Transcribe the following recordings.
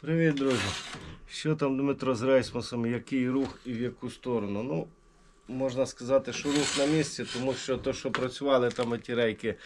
Привіт, друзі. Що там Дмитро з Рейсмосом, який рух і в яку сторону? Ну, можна сказати, що рух на місці, тому що то, що працювали там ті рейки, е,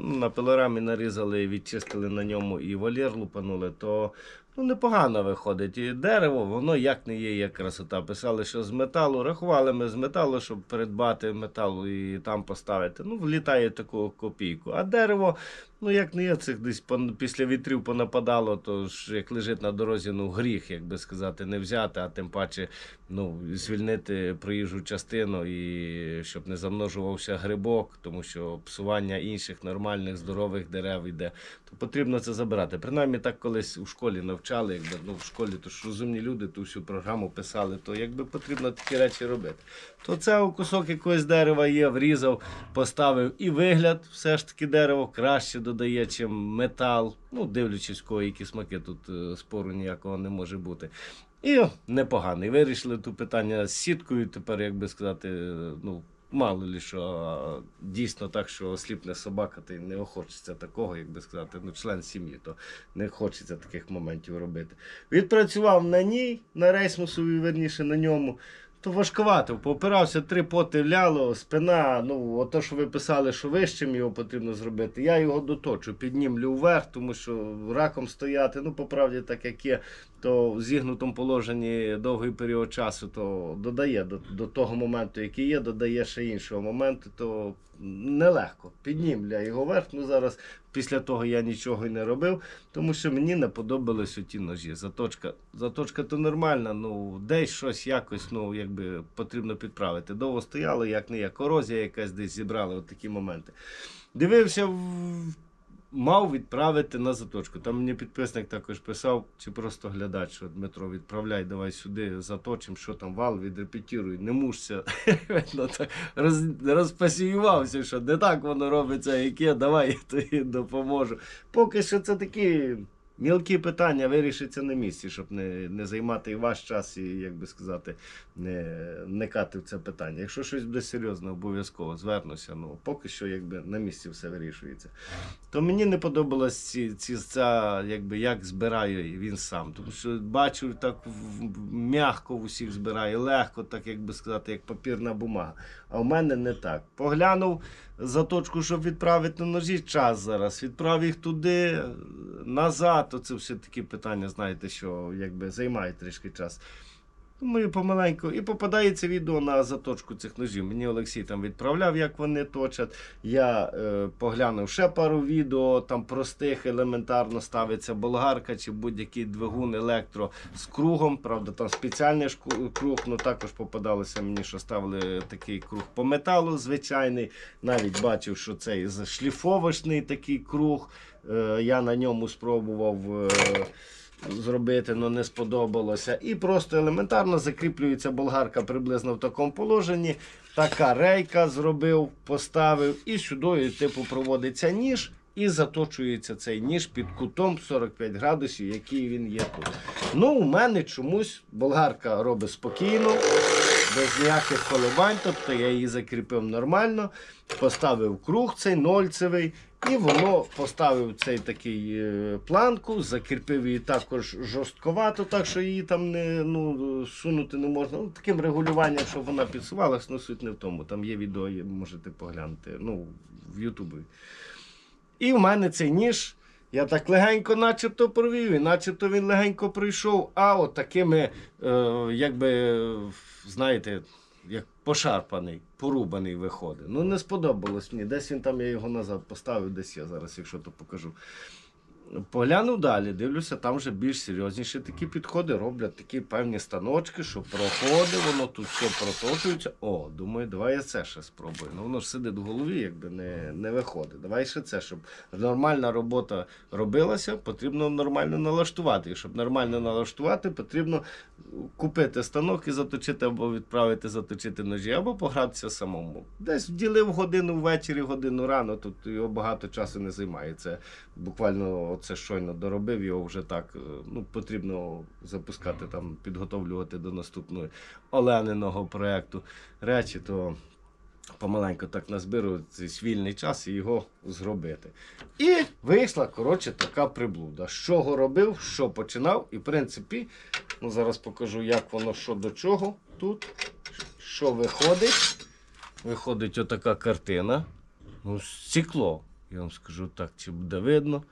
ну, на пилорамі нарізали, відчистили на ньому і вольєр лупанули, то ну, непогано виходить. І дерево, воно як не є, як красота. Писали, що з металу, рахували ми з металу, щоб придбати металу і там поставити. Ну, влітає таку копійку. А дерево, ну як не є, цих десь після вітрів понападало, то ж як лежить на дорозі, ну гріх, як би сказати, не взяти, а тим паче ну, звільнити проїжджу частину і щоб не замножувався грибок, тому що псування інших нормальних здорових дерев йде, то потрібно це забирати. Принаймні так колись у школі навчали, якби ну в школі то ж розумні люди ту всю програму писали, то якби потрібно такі речі робити. То це кусок якогось дерева є, врізав, поставив і вигляд, все ж таки дерево краще додає, чим метал. Ну, дивлячись, кого які смаки тут е, спору ніякого не може бути. І непоганий. Вирішили тут питання з сіткою. Тепер, як би сказати, е, ну. Мало ли що дійсно так, що осліпне собака, й не хочеться такого, як би сказати, ну, член сім'ї, то не хочеться таких моментів робити. Відпрацював на ній, на рейсмусові, верніше на ньому. То важкувато, поопирався, три поти вляло, спина, ну, ото, що ви писали, що вищим його потрібно зробити. Я його доточу, піднімлю вверх, тому що раком стояти, ну, по правді, так як є, то в зігнутому положенні довгий період часу, то додає до, до того моменту, який є, додає ще іншого моменту, то нелегко. Піднімля його вверх. Ну, зараз після того я нічого й не робив, тому що мені не подобались ті ножі. Заточка, заточка то нормальна, ну десь щось якось, ну якби потрібно підправити. Довго стояло, як не є. Корозія якась десь зібрали, от такі моменти. Дивився, в- мав відправити на заточку. Там мені підписник також писав, чи просто глядач, що Дмитро, відправляй, давай сюди, заточимо, що там вал, відрепетіруй, не мушся. Розпасіювався, що не так воно робиться, яке, давай я тобі допоможу. Поки що це такі мілкі питання вирішиться на місці, щоб не, не займати і ваш час, і, як би сказати, не вникати в це питання. Якщо щось буде серйозне, обов'язково звернуся. Ну, поки що якби на місці все вирішується. То мені не подобалось ці, ці ця, якби, як збирає він сам. Тому що бачу, так м'яко в усіх збирає, легко, так як сказати, як папірна бумага. А в мене не так. Поглянув заточку, щоб відправити ножі, час зараз. Відправ їх туди, назад. Оце все такі питання, знаєте, що якби займає трішки час. Думаю, помаленьку. І попадається відео на заточку цих ножів. Мені Олексій там відправляв, як вони точать. Я е, поглянув ще пару відео, там простих, елементарно ставиться болгарка чи будь-який двигун електро з кругом. Правда, там спеціальний круг, ну також попадалося мені, що ставили такий круг по металу звичайний. Навіть бачив, що цей зашліфовочний такий круг. Е, я на ньому спробував. Е, зробити, але не сподобалося. І просто елементарно закріплюється болгарка приблизно в такому положенні. Така рейка зробив, поставив, і сюди, типу, проводиться ніж. І заточується цей ніж під кутом 45 градусів, який він є тут. Ну, у мене чомусь болгарка робить спокійно, без ніяких коливань. Тобто я її закріпив нормально, поставив круг цей нольцевий, і воно поставив цей такий е, планку, закріпив її також жорстковато, так що її там не ну, сунути не можна. Ну, таким регулюванням, щоб вона підсувалась, ну суть не в тому. Там є відео, можете поглянути. Ну, в Ютубі. І в мене цей ніж. Я так легенько начебто провів, і начебто він легенько прийшов, а от такими, е, якби, знаєте, як пошарпаний, порубаний виходить. Ну, не сподобалось мені. Десь він там я його назад поставив, десь я зараз, якщо то покажу. Поглянув далі, дивлюся, там вже більш серйозніші такі підходи, роблять такі певні станочки, що проходить, воно тут все проточується. О, думаю, давай я це ще спробую. Ну воно ж сидить в голові, якби не, не виходить. Давай ще це, щоб нормальна робота робилася, потрібно нормально налаштувати. І щоб нормально налаштувати, потрібно купити станок і заточити або відправити заточити ножі, або погратися самому. Десь вділив годину ввечері, годину рано, тут його багато часу не займає. Це буквально оце щойно доробив, його вже так е, ну, потрібно запускати, там, підготовлювати до наступного Олениного проєкту речі, то помаленьку так назбирувати цей вільний час і його зробити. І вийшла, коротше, така приблуда. Чого робив, що починав, і в принципі, ну зараз покажу, як воно що до чого тут. Що виходить? Виходить отака картина. Ну, стекло. Я вам скажу так, чи буде видно.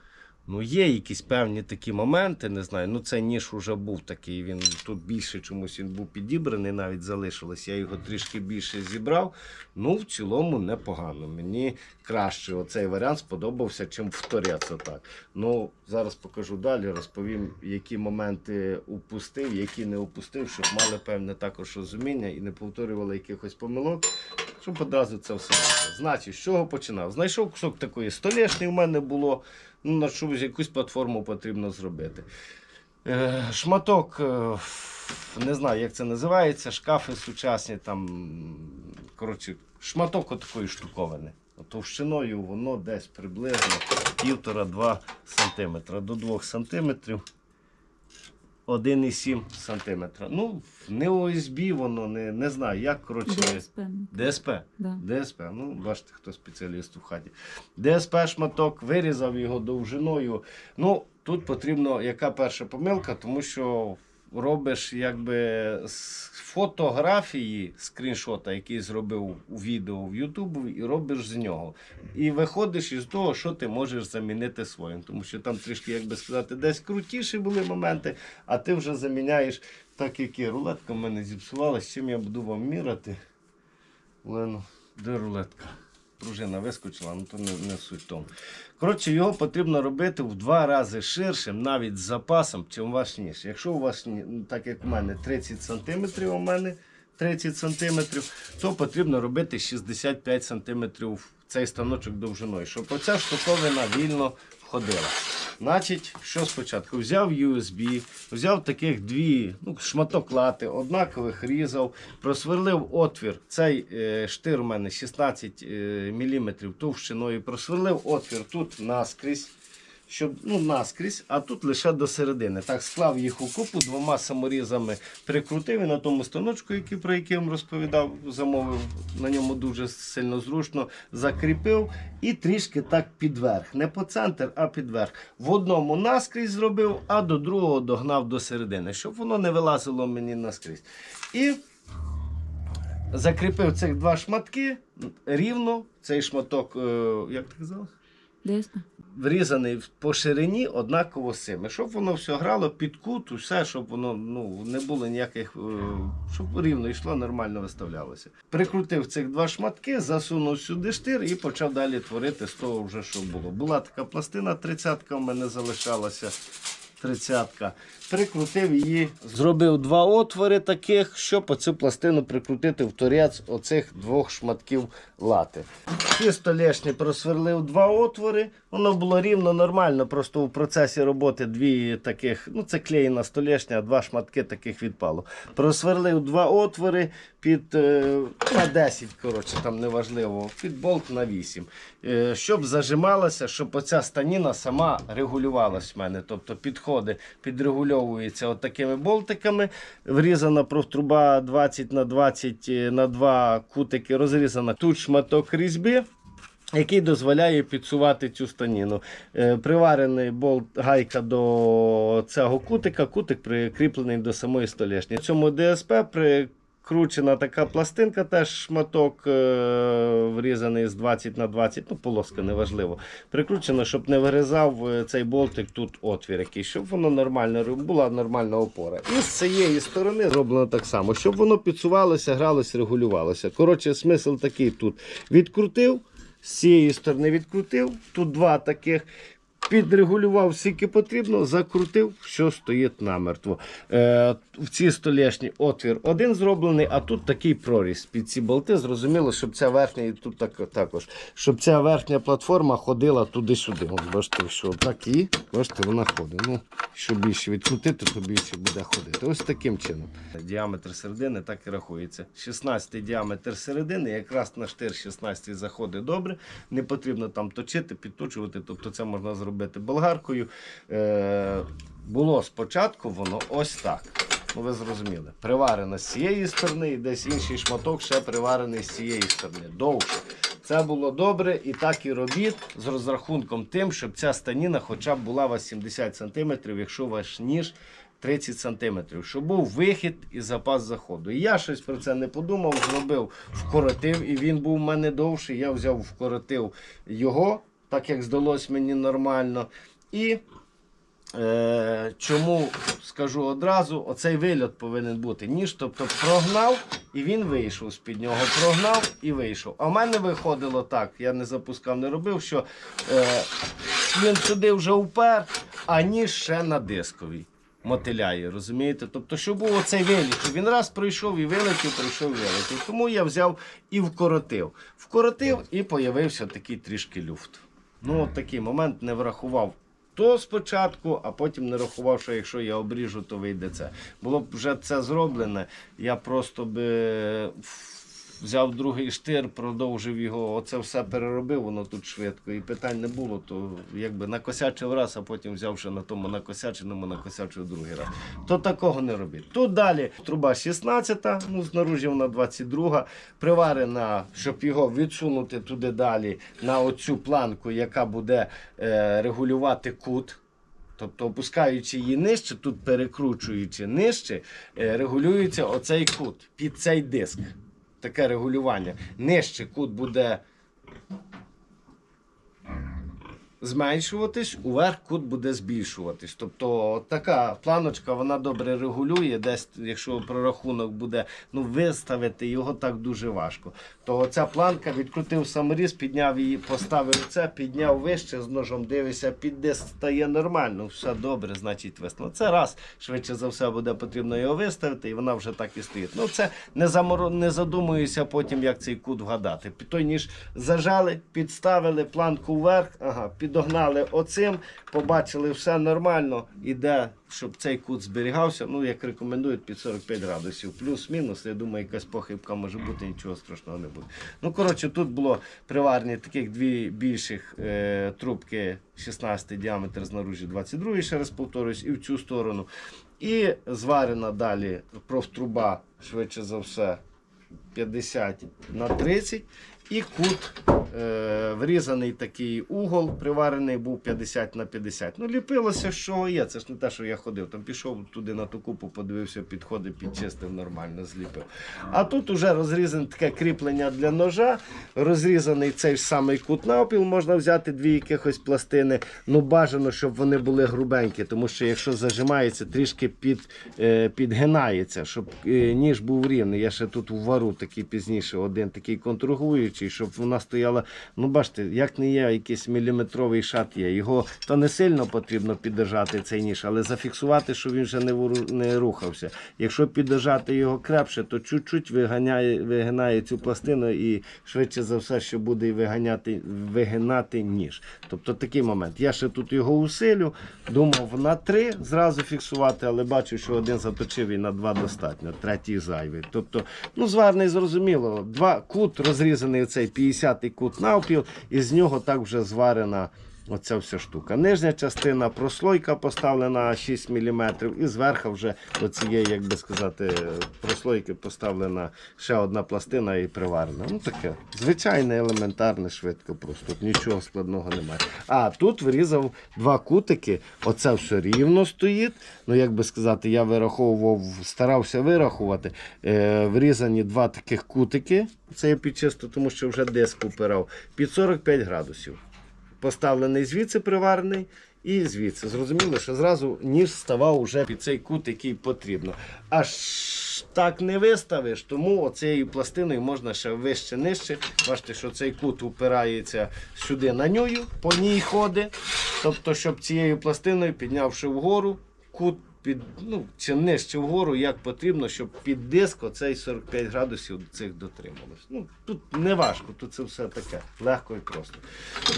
Ну, є якісь певні такі моменти, не знаю. Ну, це ніж вже був такий. Він тут більше чомусь він був підібраний, навіть залишилось. Я його трішки більше зібрав. Ну, в цілому непогано. Мені краще оцей варіант сподобався, чим в торець отак. Ну, зараз покажу далі, розповім, які моменти упустив, які не упустив, щоб мали певне також розуміння і не повторювали якихось помилок. Щоб одразу це все. Значить, з чого починав? Знайшов кусок такої столешні в мене було. Ну, на щось якусь платформу потрібно зробити. Е, шматок, е, не знаю, як це називається, шкафи сучасні, там, коротше, шматок отакої штуковини. Товщиною воно десь приблизно 1,5-2 см. До 2 см 1,7 см. Ну, не ОСБ воно, не, не знаю, як коротше. ДСП. ДСП. Да. ДСП, ну бачите, хто спеціаліст у хаті. ДСП шматок, вирізав його довжиною. Ну, тут потрібно, яка перша помилка, тому що робиш якби з фотографії скріншота, який зробив у відео в Ютубу, і робиш з нього. І виходиш із того, що ти можеш замінити своїм. Тому що там трішки, як би сказати, десь крутіші були моменти, а ти вже заміняєш так, як і рулетка в мене зіпсувалась, чим я буду вам міряти. Лено, де рулетка? Пружина вискочила, ну то не, не суть в тому. Коротше, його потрібно робити в два рази ширшим, навіть з запасом, чим ваш ніж. Якщо у вас, ну, так як у мене 30 см, у мене 30 см, то потрібно робити 65 см цей станочок довжиною, щоб оця штуковина вільно ходила. Значить, що спочатку? Взяв USB, взяв таких дві, ну, шматок лати, однакових різав, просверлив отвір. Цей е, штир у мене 16 е, мм товщиною, просверлив отвір тут наскрізь. Щоб, ну, наскрізь, а тут лише до середини. Так, склав їх у купу, двома саморізами прикрутив і на тому станочку, який, про який я вам розповідав, замовив, на ньому дуже сильно зручно, закріпив і трішки так підверх. Не по центр, а підверх. В одному наскрізь зробив, а до другого догнав до середини, щоб воно не вилазило мені наскрізь. І закріпив цих два шматки рівно. Цей шматок, е, як ти казав? ДСП. Врізаний по ширині однаково з цими, щоб воно все грало під кут, усе, щоб воно ну, не було ніяких, е, щоб рівно йшло, нормально виставлялося. Прикрутив цих два шматки, засунув сюди штир і почав далі творити з того, вже, що було. Була така пластина, тридцятка в мене залишалася. Тридцятка. Прикрутив її, зробив два отвори таких, щоб оцю пластину прикрутити в торець оцих двох шматків лати. Ці столешні просверлив два отвори. Воно було рівно нормально. Просто у процесі роботи дві таких, ну це клеєна столешня, а два шматки таких відпало. Просверлив два отвори під е, на 10, коротше, там неважливо, під болт на 8. Е, щоб зажималося, щоб оця станіна сама регулювалась в мене. Тобто підходи підрегульовуються от такими болтиками. Врізана профтруба 20 на 20 на 2 кутики розрізана. Тут шматок різьби. Який дозволяє підсувати цю станіну. Е, приварений болт гайка до цього кутика, кутик прикріплений до самої столешні. В цьому ДСП прикручена така пластинка, теж шматок е, врізаний з 20 на 20, ну полоска неважливо. Прикручено, щоб не вирізав е, цей болтик тут отвір якийсь, щоб воно нормально була нормальна опора. І з цієї сторони зроблено так само, щоб воно підсувалося, гралося, регулювалося. Коротше, смисл такий тут. Відкрутив. З цієї сторони відкрутив, тут два таких. Підрегулював скільки потрібно, закрутив, що стоїть намертво. Е, в цій столешні отвір один зроблений, а тут такий проріз під ці болти. Зрозуміло, щоб ця верхня і тут так, також, щоб ця верхня платформа ходила туди-сюди. Бачите, що так і бачите, вона ходить. Ну, що більше відкрутити, то більше буде ходити. Ось таким чином. Діаметр середини так і рахується. 16 діаметр середини, якраз на штир 16 заходить добре. Не потрібно там точити, підточувати. Тобто це можна зробити болгаркою. Е, було спочатку воно ось так. ну ви зрозуміли, приварена з цієї сторони, і десь інший шматок ще приварений з цієї сторони. Довше. Це було добре, і так і робіть з розрахунком тим, щоб ця станіна хоча б була у вас 70 см, якщо ваш ніж 30 см, щоб був вихід і запас заходу. І я щось про це не подумав, зробив, вкоротив, і він був у мене довший. Я взяв, вкоротив його, так як здалось мені нормально. І Е, чому скажу одразу, оцей вильот повинен бути ніж, тобто прогнав і він вийшов з-під нього. Прогнав і вийшов. А в мене виходило так, я не запускав, не робив, що е, він сюди вже упер, а ніж ще на дисковій. Мотиляє, розумієте? Тобто, що був оцей виліт, він раз пройшов і вилетів, пройшов і вилетів. Тому я взяв і вкоротив. Вкоротив і появився такий трішки люфт. Ну, от такий момент не врахував то спочатку, а потім не рахував, що якщо я обріжу, то вийде це. Було б вже це зроблене. Я просто би взяв другий штир, продовжив його, оце все переробив, воно тут швидко. І питань не було, то якби накосячив раз, а потім взявши на тому накосяченому, накосячив другий раз. То такого не робіть. Тут далі труба 16, ну знаружі вона 22, приварена, щоб його відсунути туди далі на оцю планку, яка буде е, регулювати кут. Тобто, опускаючи її нижче, тут перекручуючи нижче, е, регулюється оцей кут під цей диск. Таке регулювання. Нижче кут буде зменшуватись, уверх кут буде збільшуватись. Тобто така планочка вона добре регулює. Десь, якщо прорахунок буде ну, виставити його так дуже важко. То ця планка відкрутив саморіз, підняв її, поставив це, підняв вище з ножом, дивишся, під диск стає нормально, все добре, значить виставив. Це раз, швидше за все, буде потрібно його виставити, і вона вже так і стоїть. Ну це не заморо... не задумуюся потім, як цей кут вгадати. Той ніж зажали, підставили планку вверх, ага, підогнали оцим, побачили, все нормально, іде, щоб цей кут зберігався. Ну, як рекомендують, під 45 градусів. Плюс-мінус, я думаю, якась похибка може бути, нічого страшного не буде. Ну, коротше, тут було приварні таких дві більших е, трубки 16 діаметр знаружі 22, ще раз повторюсь, і в цю сторону. І зварена далі профтруба, швидше за все, 50 на 30. І кут е, врізаний такий угол, приварений був 50 на 50. Ну, ліпилося, що є. Це ж не те, що я ходив. Там пішов туди на ту купу, подивився, підходи, підчистив, нормально зліпив. А тут уже розрізане таке кріплення для ножа, розрізаний цей ж самий кут навпіл, можна взяти дві якихось пластини. Ну, бажано, щоб вони були грубенькі, тому що якщо зажимається, трішки під, е, підгинається, щоб е, ніж був рівний. Я ще тут вару такий пізніше, один такий контругуючий, щоб вона стояла. Ну, бачите, як не є, якийсь міліметровий шат є. Його то не сильно потрібно піддержати цей ніж, але зафіксувати, щоб він вже не, вору- не рухався. Якщо піддержати його крепше, то чуть-чуть виганяє, вигинає цю пластину і швидше за все, що буде виганяти, вигинати ніж. Тобто такий момент. Я ще тут його усилю, думав на три зразу фіксувати, але бачу, що один заточив і на два достатньо, третій зайвий. Тобто, ну, зварний зрозуміло. Два кут розрізаний цей 50-й кут навпіл, і з нього так вже зварена. Оця вся штука. Нижня частина прослойка поставлена 6 мм, і зверху вже до цієї, як би сказати, прослойки поставлена ще одна пластина і приварена. Ну таке. Звичайне, елементарне, швидко просто. Нічого складного немає. А тут вирізав два кутики. Оце все рівно стоїть. Ну, як би сказати, я вираховував, старався вирахувати. Е, врізані два таких кутики. Це я підчисто, тому що вже диск упирав. Під 45 градусів поставлений звідси приварений і звідси. Зрозуміло, що зразу ніж ставав уже під цей кут, який потрібно. Аж так не виставиш, тому оцією пластиною можна ще вище нижче. Бачите, що цей кут упирається сюди на нюю, по ній ходить. Тобто, щоб цією пластиною, піднявши вгору, кут під, ну, чи нижче вгору, як потрібно, щоб під диск оцей 45 градусів цих дотрималось. Ну, тут не важко, тут це все таке, легко і просто.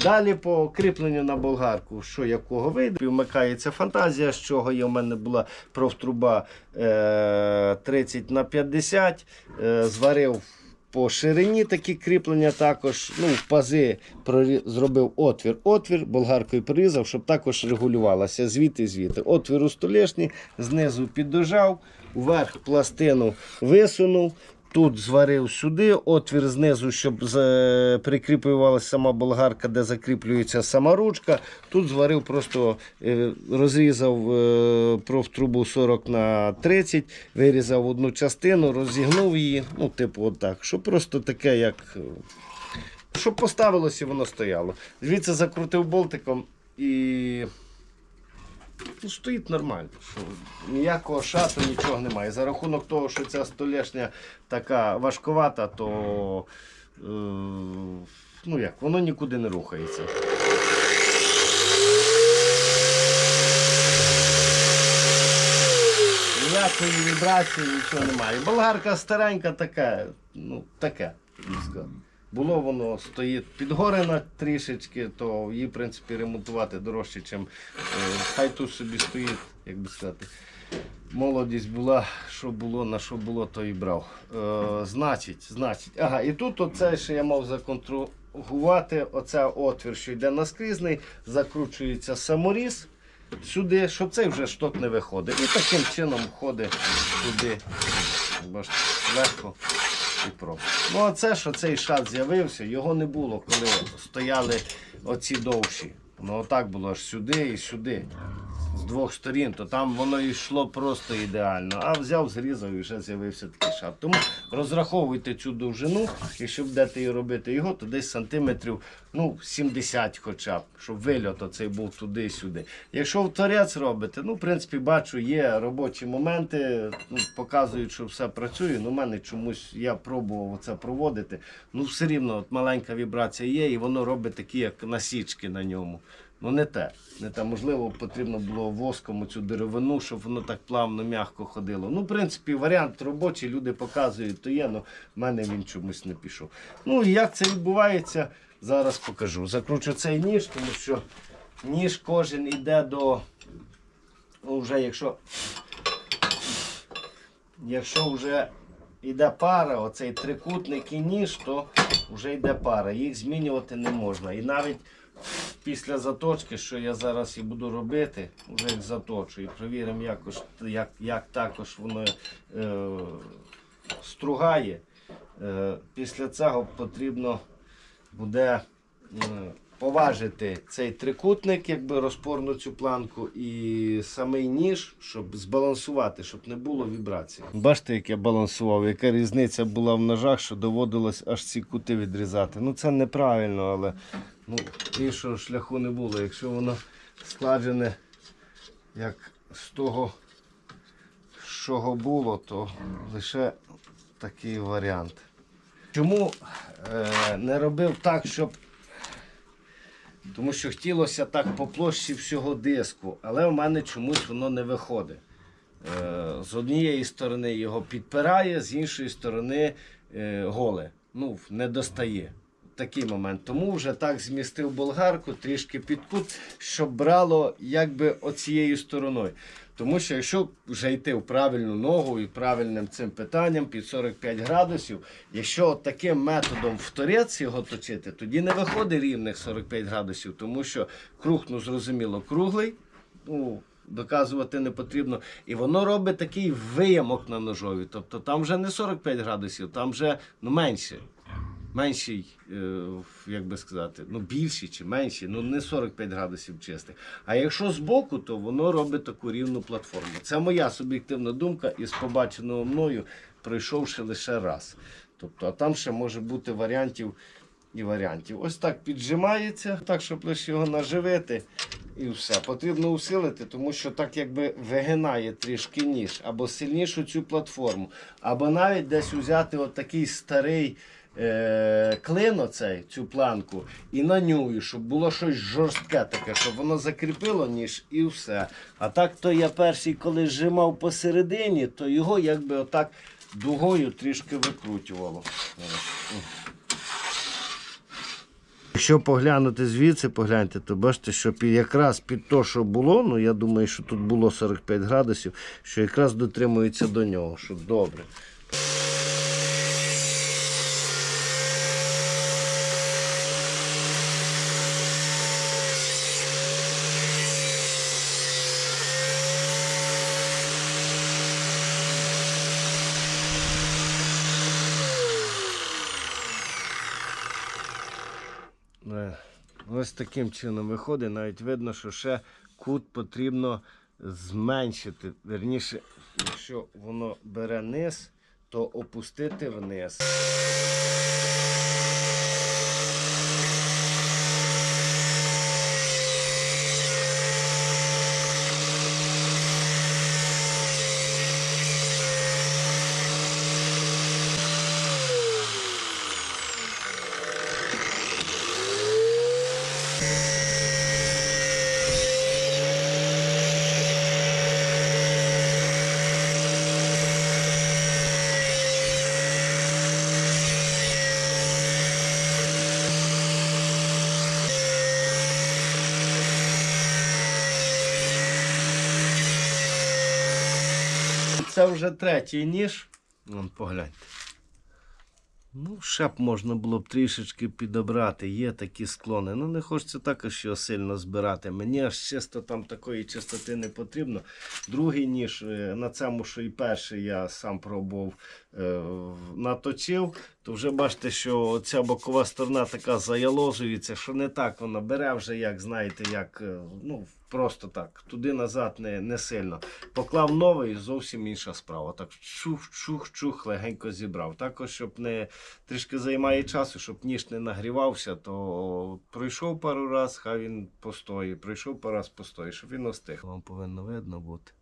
Далі по кріпленню на болгарку, що якого вийде, вмикається фантазія, з чого є. У мене була профтруба е, 30 на 50, е, зварив по ширині такі кріплення також. Ну, в пази прорі- зробив отвір, отвір, болгаркою прорізав, щоб також регулювалося звідти звідти. Отвір у столешні, знизу піддожав, вверх пластину висунув. Тут зварив сюди, отвір знизу, щоб за- прикріплювалася сама болгарка, де закріплюється сама ручка. Тут зварив, просто е, розрізав е, профтрубу 40 на 30, вирізав одну частину, розігнув її. Ну, типу, отак. Щоб просто таке, як. е, Щоб поставилося і воно стояло. Звідси закрутив болтиком і. Ну, стоїть нормально. Що ніякого шату, нічого немає. За рахунок того, що ця столешня така важковата, то е, ну як, воно нікуди не рухається. Ніякої вібрації, нічого немає. Болгарка старенька така, ну таке, сказав. Було воно стоїть підгорена трішечки, то її, в принципі, ремонтувати дорожче, ніж хай тут собі стоїть, як би сказати. Молодість була, що було, на що було, то і брав. Е, значить, значить. Ага, і тут оце ще я мав законтрагувати. Оце отвір, що йде наскрізний, закручується саморіз сюди, щоб цей вже шток не виходить. І таким чином входить туди. Бачите, легко і просто. Ну, а це, що цей шат з'явився, його не було, коли стояли оці довші. Ну отак було аж сюди і сюди. З двох сторін, то там воно йшло просто ідеально. А взяв, зрізав і вже з'явився такий шат. Тому розраховуйте цю довжину, якщо будете її робити його, то десь сантиметрів ну, 70 хоча б, щоб вильот оцей був туди-сюди. Якщо в торець робите, ну, в принципі, бачу, є робочі моменти, ну, показують, що все працює. Ну, в мене чомусь я пробував це проводити. Ну, все рівно от маленька вібрація є, і воно робить такі, як насічки на ньому. Ну не те. Не те. Можливо, потрібно було воском цю деревину, щоб воно так плавно, м'яко ходило. Ну, в принципі, варіант робочий, люди показують, то є, але в мене він чомусь не пішов. Ну і як це відбувається, зараз покажу. Закручу цей ніж, тому що ніж кожен йде до. Ну, вже якщо. Якщо вже йде пара, оцей трикутник і ніж, то вже йде пара. Їх змінювати не можна. І навіть після заточки, що я зараз і буду робити, вже їх заточу і провіримо, якось, як, як також воно е, стругає. Е, після цього потрібно буде е, поважити цей трикутник, якби розпорну цю планку, і самий ніж, щоб збалансувати, щоб не було вібрацій. Бачите, як я балансував, яка різниця була в ножах, що доводилось аж ці кути відрізати. Ну це неправильно, але ну, іншого шляху не було. Якщо воно складене як з того, чого було, то лише такий варіант. Чому е, не робив так, щоб. Тому що хотілося так по площі всього диску, але в мене чомусь воно не виходить. Е, з однієї сторони його підпирає, з іншої сторони е, голе. Ну, не достає. Такий момент. Тому вже так змістив болгарку трішки під кут, щоб брало якби оцією стороною. Тому що якщо вже йти в правильну ногу і правильним цим питанням під 45 градусів, якщо таким методом в торець його точити, тоді не виходить рівних 45 градусів, тому що круг, ну зрозуміло, круглий. Ну, доказувати не потрібно. І воно робить такий виямок на ножові. Тобто там вже не 45 градусів, там вже ну, менше. Менший, е, як би сказати, ну більший чи менший, ну не 45 градусів чистих. А якщо збоку, то воно робить таку рівну платформу. Це моя суб'єктивна думка із побаченого мною, пройшовши лише раз. Тобто, а там ще може бути варіантів і варіантів. Ось так піджимається, так, щоб лише його наживити і все. Потрібно усилити, тому що так якби вигинає трішки ніж, або сильнішу цю платформу, або навіть десь взяти от такий старий е, клин, оцей, цю планку, і на нього, щоб було щось жорстке таке, щоб воно закріпило ніж і все. А так то я перший, коли зжимав посередині, то його якби отак дугою трішки викрутювало. Якщо поглянути звідси, погляньте, то бачите, що під, якраз під те, що було, ну я думаю, що тут було 45 градусів, що якраз дотримується до нього, що добре. Ось таким чином виходить. Навіть видно, що ще кут потрібно зменшити. Верніше, якщо воно бере низ, то опустити вниз. Це вже третій ніж. Вон, погляньте. Ну, ще б можна було б трішечки підобрати. Є такі склони. Ну, не хочеться також його сильно збирати. Мені аж чисто там такої чистоти не потрібно. Другий ніж е, на цьому, що і перший я сам пробував, е, наточив, то вже бачите, що ця бокова сторона така заяложується, що не так вона бере вже, як знаєте, як е, ну, просто так, туди-назад не, не сильно. Поклав новий, зовсім інша справа. Так чух-чух-чух, легенько зібрав. Також, щоб не трішки займає часу, щоб ніж не нагрівався, то пройшов пару раз, хай він постоїть, пройшов пару раз постоїть, щоб він остиг. Вам повинно видно бути.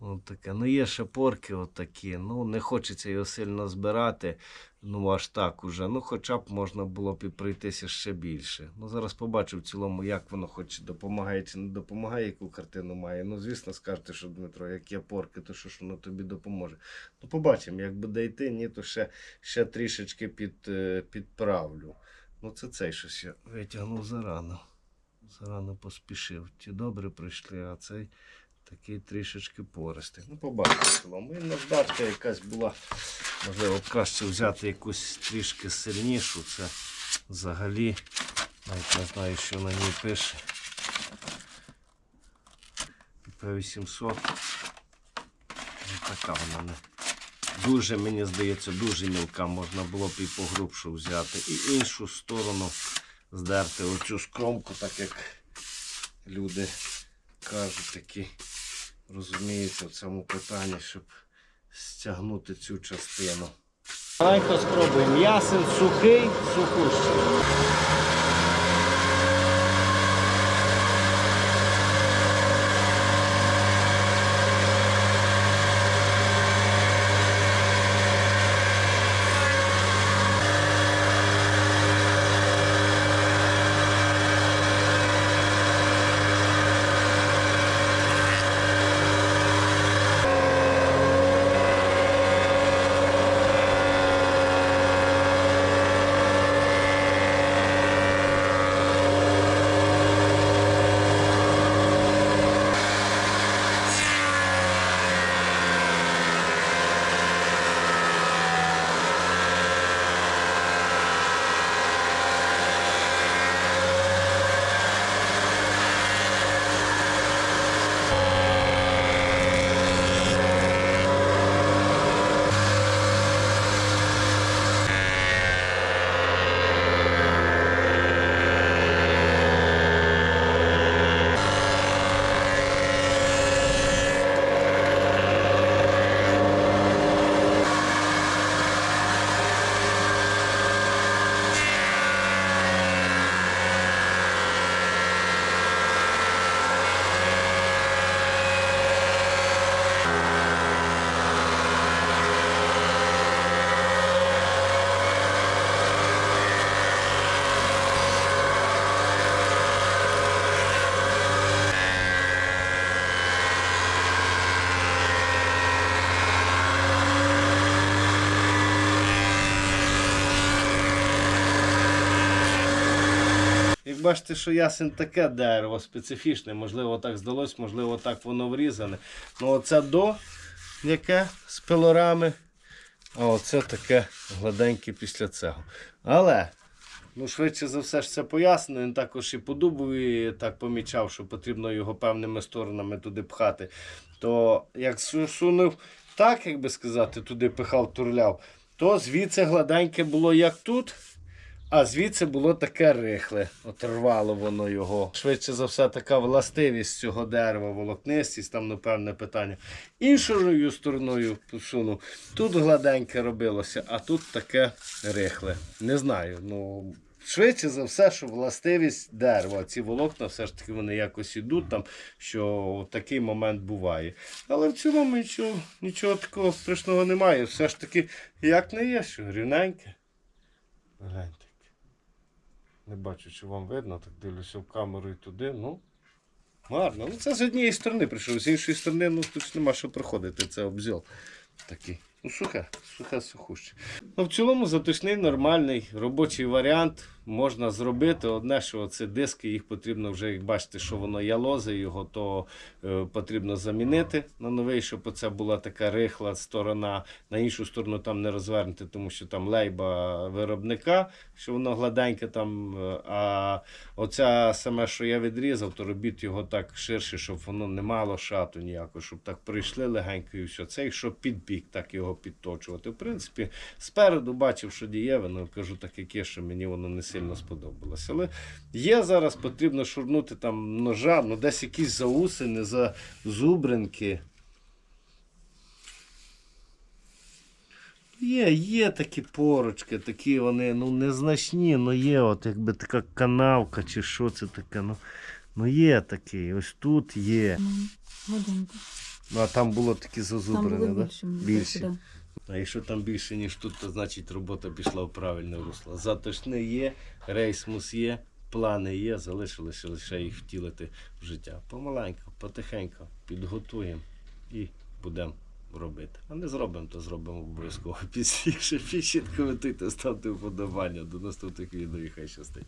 От таке. Ну, є ще порки отакі. Ну, не хочеться його сильно збирати. Ну, аж так уже. Ну, хоча б можна було б і пройтися ще більше. Ну, зараз побачу в цілому, як воно хоч допомагає чи не допомагає, яку картину має. Ну, звісно, скажете, що Дмитро, як є порки, то що ж воно тобі допоможе. Ну, побачимо, як буде йти, ні, то ще, ще трішечки під, е, підправлю. Ну, це цей щось я витягнув зарано. Зарано поспішив. Ті добре прийшли, а цей такий трішечки пористий. Ну, побачимо в цілому. І наждачка якась була. Можливо, краще взяти якусь трішки сильнішу. Це взагалі, навіть не знаю, що на ній пише. П800. Така вона не. Дуже, мені здається, дуже мілка. Можна було б і погрубшу взяти. І іншу сторону здерти оцю скромку, так як люди кажуть, такі розуміються в цьому питанні, щоб стягнути цю частину. Давайте спробуємо. Ясен сухий, сухущий. Як бачите, що ясен таке дерево специфічне, можливо, так здалось, можливо, так воно врізане. Ну оце до, яке з пилорами, а оце таке гладеньке після цього. Але, ну швидше за все ж це пояснено. Він також і по дубові так помічав, що потрібно його певними сторонами туди пхати. То як сунув так, як би сказати, туди пихав, турляв, то звідси гладеньке було як тут. А звідси було таке рихле, от рвало воно його. Швидше за все, така властивість цього дерева, волокнистість, там, напевне, питання. Іншою стороною посунув. Тут гладеньке робилося, а тут таке рихле. Не знаю. ну... Швидше за все, що властивість дерева. Ці волокна все ж таки вони якось ідуть там, що такий момент буває. Але в цілому нічого, нічого такого страшного немає. Все ж таки, як не є, що рівненьке. Гляньте. Не бачу, чи вам видно, так дивлюся в камеру і туди. Ну, гарно. Ну, це з однієї сторони прийшов, з іншої сторони, ну тут нема що проходити, це обзіл такий. Ну, сухе, сухе сухуще. Ну, в цілому затишний, нормальний робочий варіант можна зробити. Одне, що це диски, їх потрібно вже, як бачите, що воно ялозе, його то е, потрібно замінити на новий, щоб оце була така рихла сторона. На іншу сторону там не розвернути, тому що там лейба виробника, що воно гладеньке там. е, А оця саме, що я відрізав, то робіть його так ширше, щоб воно не мало шату ніякого, щоб так прийшли легенько і все. Це якщо під бік, так його підточувати. В принципі, спереду бачив, що дієве, але кажу так, яке, що мені воно не сильно сподобалося. Але є зараз, потрібно шурнути там ножа, ну десь якісь заусини, зазубринки. Є, є такі порочки, такі вони ну, незначні, ну є от якби така канавка чи що це таке. Ну, ну є такий, ось тут є. Годинку. Ну а там було такі Там були да? більше. мені А якщо там більше, ніж тут, то значить робота пішла в правильне русло. Затишне є, рейсмус є, плани є, залишилося лише їх втілити в життя. Помаленько, потихеньку підготуємо і будемо робити. А не зробимо, то зробимо обов'язково пізніше. Пишіть, коментуйте, ставте вподобання. До наступних відео і хай щастить.